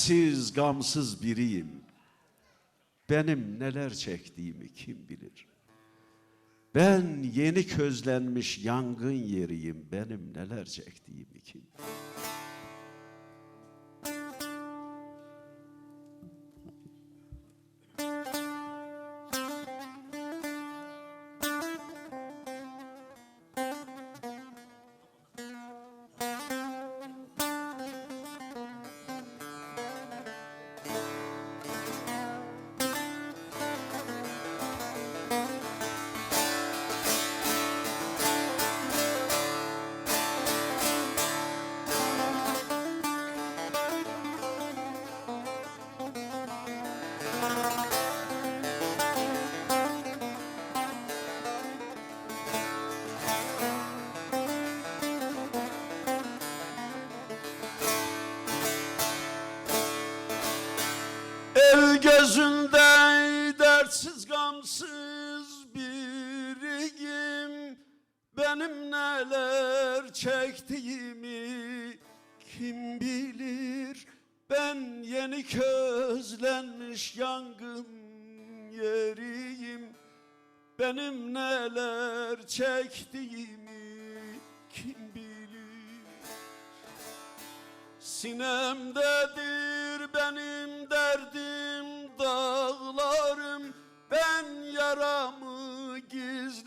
dertsiz, gamsız biriyim. Benim neler çektiğimi kim bilir? Ben yeni közlenmiş yangın yeriyim. Benim neler çektiğimi kim bilir? Gözünde dertsiz gamsız biriyim. Benim neler çektiğimi kim bilir? Ben yeni közlenmiş yangın yeriyim. Benim neler çektiğimi kim bilir? Sinemdedir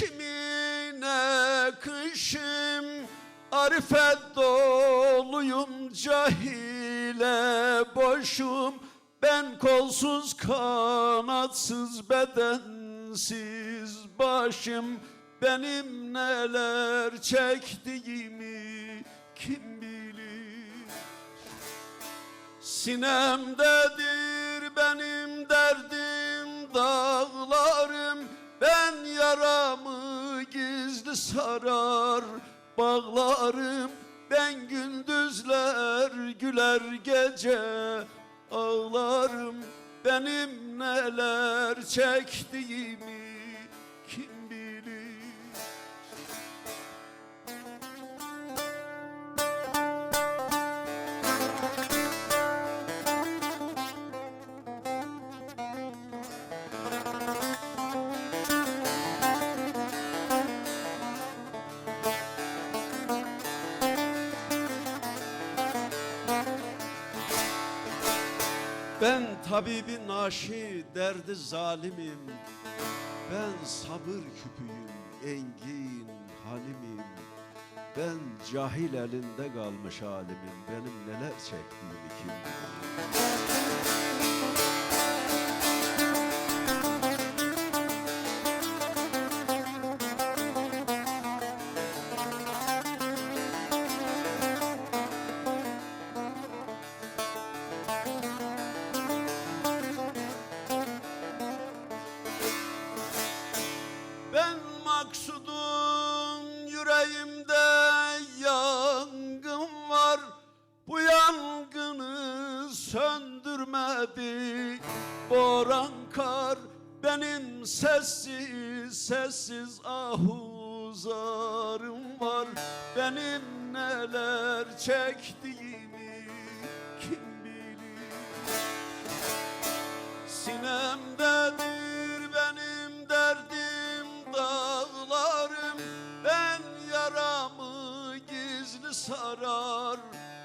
kimine kışım Arifet doluyum cahile boşum. Ben kolsuz kanatsız bedensiz başım. Benim neler çektiğimi kim bilir? Sinemdedir gizli sarar bağlarım Ben gündüzler güler gece ağlarım. Benim neler çektiğimi kim Ben tabibi naşi derdi zalimim. Ben sabır küpüyüm engin halimim. Ben cahil elinde kalmış halimim. Benim neler çektiğimi kim? bilir? Söndürmedi Boran kar benim sessiz sessiz ahuzarım var. Benim neler çektiğimi kim bilir? Sinemdedir benim derdim dağlarım. Ben yaramı gizli sarar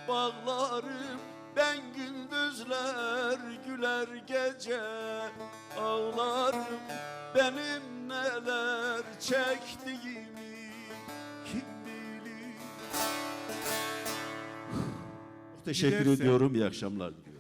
bağlarım Ben gündüzler güler gece ağlarım Benim neler çektiğimi kim bilir Teşekkür Dilersen- ediyorum. İyi akşamlar diliyorum.